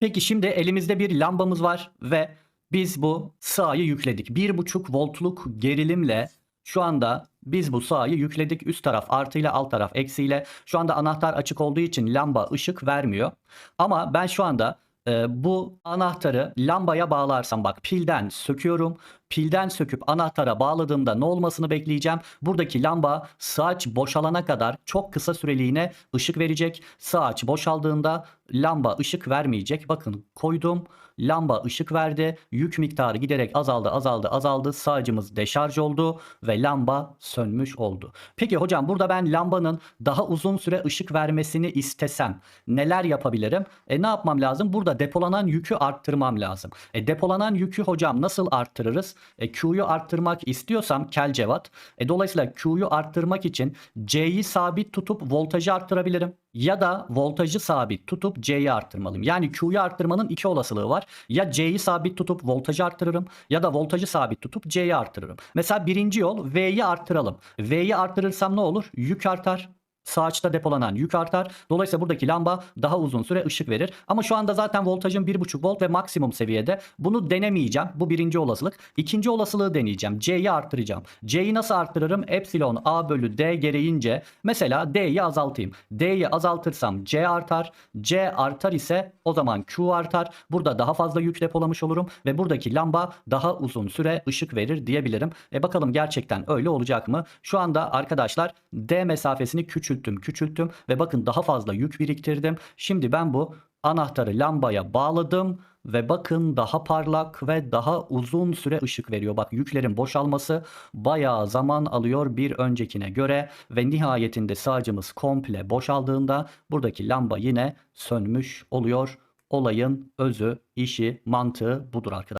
Peki şimdi elimizde bir lambamız var ve biz bu sağıyı yükledik. 1.5 voltluk gerilimle şu anda biz bu sağıyı yükledik. Üst taraf artıyla alt taraf eksiyle. Şu anda anahtar açık olduğu için lamba ışık vermiyor. Ama ben şu anda e, bu anahtarı lambaya bağlarsam bak pilden söküyorum. Pilden söküp anahtara bağladığımda ne olmasını bekleyeceğim. Buradaki lamba saç boşalana kadar çok kısa süreliğine ışık verecek. Saç boşaldığında lamba ışık vermeyecek. Bakın koydum. Lamba ışık verdi. Yük miktarı giderek azaldı, azaldı, azaldı. Sağcımız deşarj oldu ve lamba sönmüş oldu. Peki hocam burada ben lambanın daha uzun süre ışık vermesini istesem neler yapabilirim? E ne yapmam lazım? Burada depolanan yükü arttırmam lazım. E depolanan yükü hocam nasıl arttırırız? E Q'yu arttırmak istiyorsam kel cevat. E dolayısıyla Q'yu arttırmak için C'yi sabit tutup voltajı arttırabilirim. Ya da voltajı sabit tutup C'yi arttırmalıyım. Yani Q'yu arttırmanın iki olasılığı var. Ya C'yi sabit tutup voltajı arttırırım ya da voltajı sabit tutup C'yi arttırırım. Mesela birinci yol V'yi arttıralım. V'yi arttırırsam ne olur? Yük artar. Sağaçta depolanan yük artar. Dolayısıyla buradaki lamba daha uzun süre ışık verir. Ama şu anda zaten voltajım 1.5 volt ve maksimum seviyede. Bunu denemeyeceğim. Bu birinci olasılık. İkinci olasılığı deneyeceğim. C'yi arttıracağım. C'yi nasıl arttırırım? Epsilon A bölü D gereğince mesela D'yi azaltayım. D'yi azaltırsam C artar. C artar ise o zaman Q artar. Burada daha fazla yük depolamış olurum ve buradaki lamba daha uzun süre ışık verir diyebilirim. E bakalım gerçekten öyle olacak mı? Şu anda arkadaşlar D mesafesini küçülttüm, küçülttüm ve bakın daha fazla yük biriktirdim. Şimdi ben bu anahtarı lambaya bağladım ve bakın daha parlak ve daha uzun süre ışık veriyor. Bak yüklerin boşalması bayağı zaman alıyor bir öncekine göre ve nihayetinde sağcımız komple boşaldığında buradaki lamba yine sönmüş oluyor. Olayın özü, işi, mantığı budur arkadaşlar.